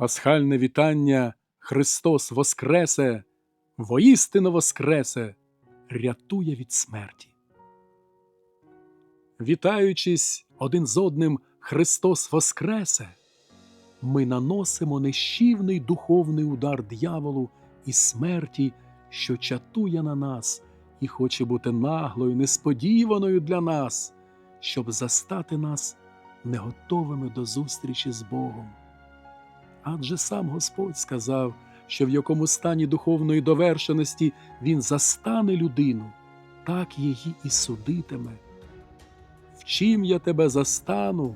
Пасхальне вітання Христос Воскресе, воістину Воскресе, рятує від смерті. Вітаючись один з одним Христос Воскресе, ми наносимо нищівний духовний удар дьяволу і смерті, що чатує на нас і хоче бути наглою, несподіваною для нас, щоб застати нас неготовими до зустрічі з Богом. Адже сам Господь сказав, що в якому стані духовної довершеності Він застане людину, так її і судитиме. В чим я тебе застану,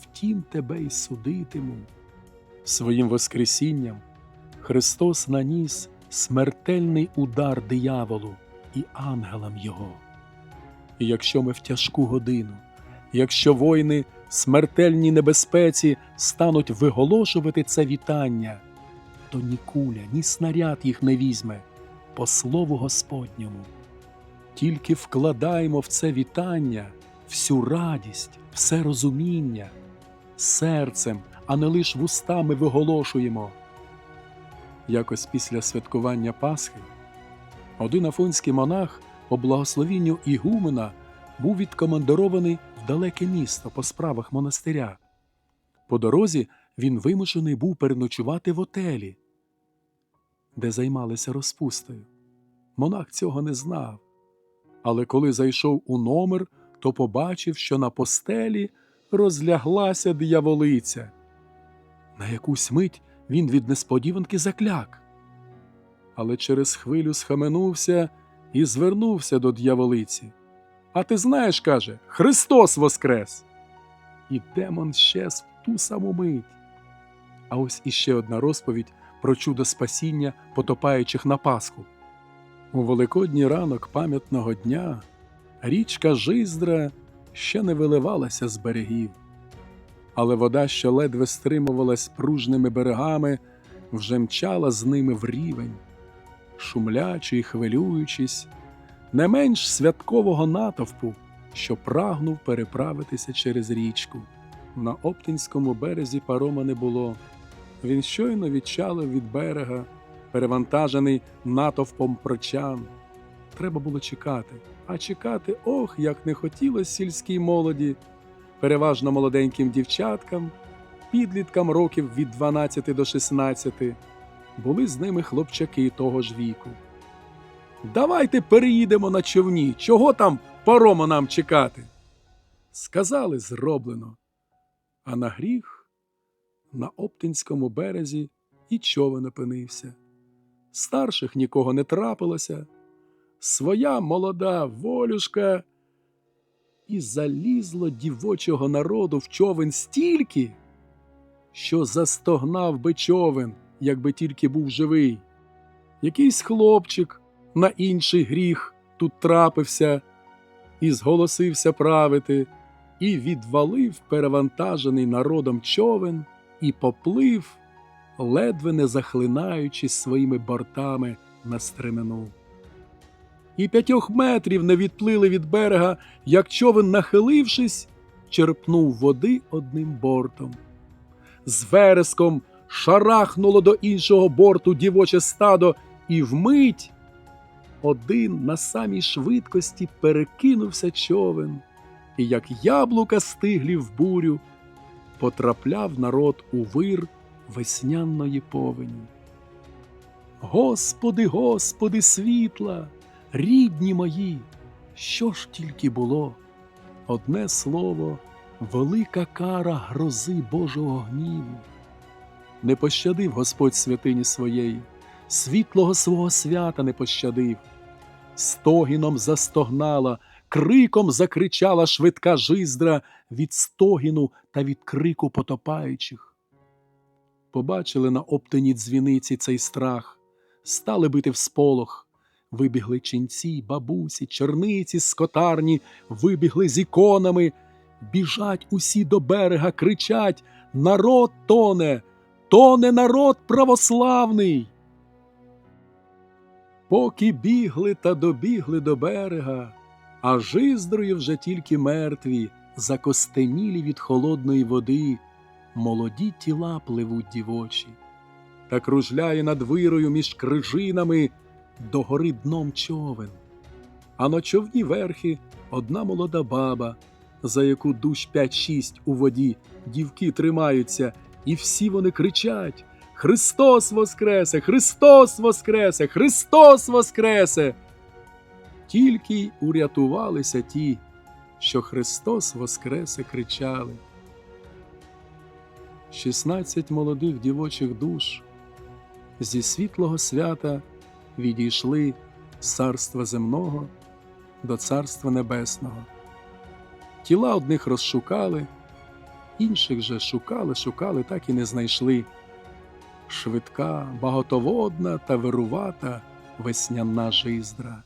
втім тебе й судитиму. Своїм Воскресінням Христос наніс смертельний удар дияволу і ангелам Його. І якщо ми в тяжку годину, якщо воїни смертельній небезпеці стануть виголошувати це вітання, то ні куля, ні снаряд їх не візьме, по слову Господньому. Тільки вкладаємо в це вітання всю радість, все розуміння, серцем, а не лиш вустами виголошуємо. Якось після святкування Пасхи один афонський монах по благословінню Ігумена був відкомандирований далеке місто по справах монастиря. По дорозі він вимушений був переночувати в отелі, де займалися розпустою. Монах цього не знав. Але коли зайшов у номер, то побачив, що на постелі розляглася дияволиця. На якусь мить він від несподіванки закляк. Але через хвилю схаменувся і звернувся до дьяволиці. А ти знаєш, каже, Христос Воскрес! І демон щез в ту саму мить. А ось іще одна розповідь про чудо спасіння потопаючих на Пасху. У великодній ранок пам'ятного дня річка Жиздра ще не виливалася з берегів, але вода, що ледве стримувалась пружними берегами, вже мчала з ними в рівень, шумлячи й хвилюючись, не менш святкового натовпу, що прагнув переправитися через річку. На Оптинському березі парома не було. Він щойно відчалив від берега, перевантажений натовпом прочан. Треба було чекати, а чекати ох, як не хотілося сільській молоді, переважно молоденьким дівчаткам, підліткам років від 12 до 16. Були з ними хлопчаки того ж віку. Давайте переїдемо на човні. Чого там парома нам чекати? Сказали зроблено. А на гріх на Оптинському березі і човен опинився. Старших нікого не трапилося. Своя молода волюшка, і залізло дівочого народу в човен стільки, що застогнав би човен, якби тільки був живий. Якийсь хлопчик на інший гріх тут трапився і зголосився правити, і відвалив перевантажений народом човен і поплив, ледве не захлинаючись своїми бортами на стремену. І п'ятьох метрів не відплили від берега, як човен, нахилившись, черпнув води одним бортом. З вереском шарахнуло до іншого борту дівоче стадо, і вмить один на самій швидкості перекинувся човен, і як яблука стиглі в бурю, потрапляв народ у вир весняної повені. Господи, Господи, світла, рідні мої, що ж тільки було? Одне слово, велика кара грози Божого гніву. Не пощадив Господь святині своєї, світлого свого свята не пощадив. Стогіном застогнала, криком закричала швидка жиздра від стогіну та від крику потопаючих. Побачили на оптині дзвіниці цей страх, стали бити в сполох. Вибігли ченці, бабусі, черниці, скотарні, вибігли з іконами, біжать усі до берега, кричать Народ тоне, тоне народ православний. Поки бігли та добігли до берега, а жиздрою вже тільки мертві, закостенілі від холодної води, молоді тіла пливуть дівочі, та кружляє над вирою між крижинами до гори дном човен. А на човні верхи одна молода баба, за яку душ п'ять-шість у воді дівки тримаються, і всі вони кричать Христос Воскресе! Христос Воскресе! Христос Воскресе! Тільки й урятувалися ті, що Христос Воскресе кричали. Шістнадцять молодих дівочих душ зі світлого свята відійшли з царства земного до царства небесного. Тіла одних розшукали, інших же шукали, шукали, так і не знайшли. Швидка, багатоводна та вирувата весняна жиздра.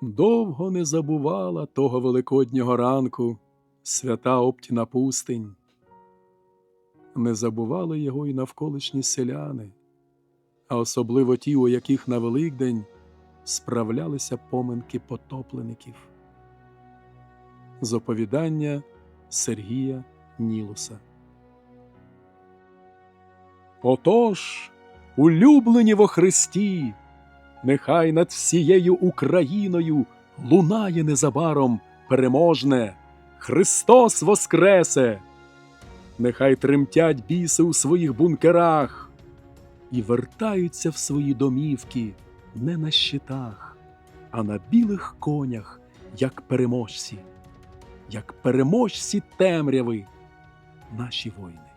Довго не забувала того великоднього ранку свята Оптіна пустинь. Не забували його й навколишні селяни, а особливо ті, у яких на Великдень справлялися поминки потоплеників. З оповідання Сергія Нілуса. Отож, улюблені во Христі, нехай над всією Україною лунає незабаром переможне Христос Воскресе! Нехай тремтять біси у своїх бункерах і вертаються в свої домівки не на щитах, а на білих конях, як переможці, як переможці темряви, наші воїни.